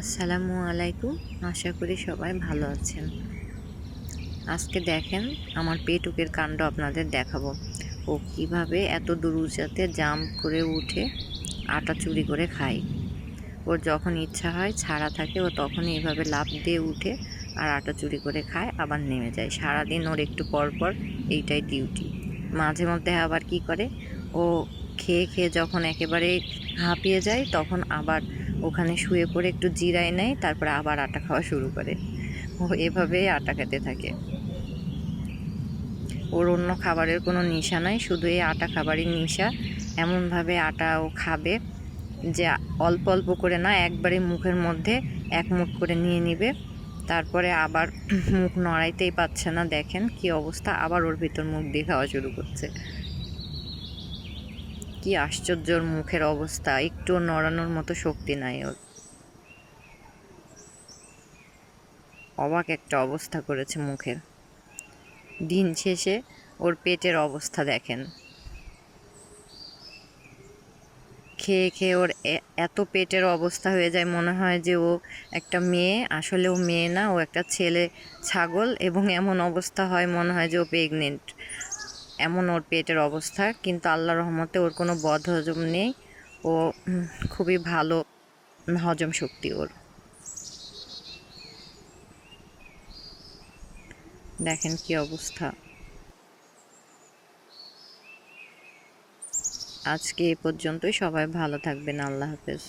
আসসালামু আলাইকুম। আশা করি সবাই ভালো আছেন। আজকে দেখেন আমার পেটুকের কাণ্ড আপনাদের দেখাবো। ও কীভাবে এত দূর উঁচাতে জাম্প করে উঠে আটা চুরি করে খায়। ওর যখন ইচ্ছা হয় ছাড়া থাকে, ও তখনই এভাবে লাফ দিয়ে উঠে আর আটা চুরি করে খায়, আবার নেমে যায়। সারাদিন ওর একটু পর পর এইটাই ডিউটি মাঝে মধ্যে আবার কি করে? ও খেয়ে খেয়ে যখন একেবারে হাঁপিয়ে যায়, তখন আবার ওখানে শুয়ে পড়ে একটু জিরায় নেয়, তারপরে আবার আটা খাওয়া শুরু করে। ও এভাবেই আটা খেতে থাকে। ওর অন্য খাবারের কোনো নেশা নাই, শুধু এই আটা খাবারের নেশা। এমনভাবে আটা ও খাবে যে অল্প অল্প করে না, একবারে মুখের মধ্যে এক মুখ করে নিয়ে নিবে। তারপরে আবার মুখ নড়াইতেই পাচ্ছে না, দেখেন কি অবস্থা। আবার ওর ভিতর মুখ দিয়ে খাওয়া শুরু করছে। কি আশ্চর্যর মুখের অবস্থা, একটু নড়ানোর মতো শক্তি নাই ওর। অবাক একটা অবস্থা করেছে মুখের। দিন শেষে ওর পেটের অবস্থা দেখেন। খেয়ে খেয়ে ওর এত পেটের অবস্থা হয়ে যায়, মনে হয় যে ও একটা মেয়ে, আসলে ও মেয়ে না, ও একটা ছেলে ছাগল এবং এমন অবস্থা হয়, মনে হয় যে ও প্রেগনেন্ট এমন ওর পেটের অবস্থা, কিন্তু আল্লাহ রহমতে ওর কোনো বদ হজম নেই। ও খুবই ভালো হজম শক্তি ওর। দেখেন কি অবস্থা। আজকে এ পর্যন্তই, সবাই ভালো থাকবেন, আল্লাহ হাফেজ।